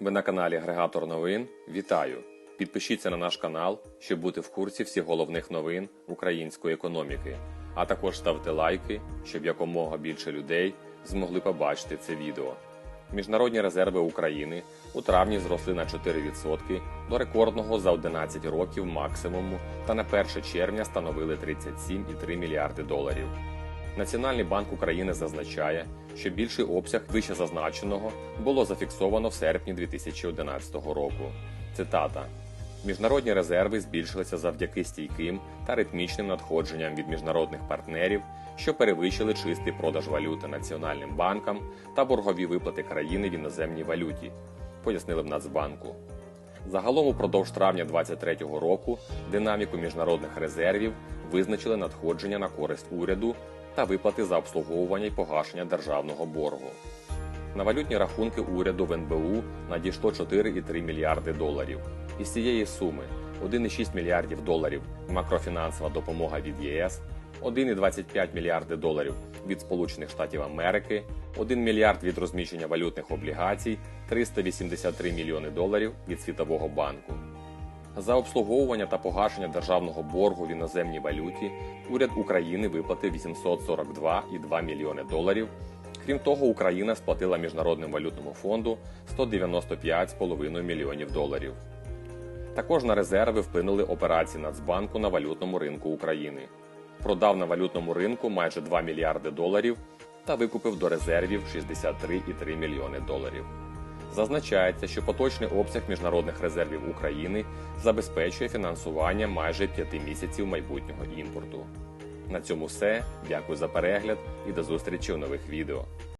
Ви на каналі Агрегатор новин. Вітаю! Підпишіться на наш канал, щоб бути в курсі всіх головних новин української економіки. А також ставте лайки, щоб якомога більше людей змогли побачити це відео. Міжнародні резерви України у травні зросли на 4% до рекордного за 11 років максимуму та на 1 червня становили 37,3 мільярди доларів. Національний банк України зазначає, що більший обсяг вище зазначеного було зафіксовано в серпні 2011 року. Цитата. Міжнародні резерви збільшилися завдяки стійким та ритмічним надходженням від міжнародних партнерів, що перевищили чистий продаж валюти національним банкам та боргові виплати країни в іноземній валюті, пояснили в Нацбанку. Загалом упродовж травня 2023 року динаміку міжнародних резервів визначили надходження на користь уряду та виплати за обслуговування і погашення державного боргу. На валютні рахунки уряду в НБУ надійшло 4,3 мільярди доларів. Із цієї суми 1,6 мільярдів доларів макрофінансова допомога від ЄС, 1,25 мільярди доларів від Сполучених Штатів Америки, 1 мільярд від розміщення валютних облігацій, 383 мільйони доларів від Світового банку. За обслуговування та погашення державного боргу в іноземній валюті уряд України виплатив 842,2 мільйони доларів. Крім того, Україна сплатила Міжнародному валютному фонду 195,5 мільйонів доларів. Також на резерви вплинули операції Нацбанку на валютному ринку України. Продав на валютному ринку майже 2 мільярди доларів та викупив до резервів 63,3 мільйони доларів. Зазначається, що поточний обсяг міжнародних резервів України забезпечує фінансування майже 5 місяців майбутнього імпорту. На цьому все. Дякую за перегляд і до зустрічі у нових відео.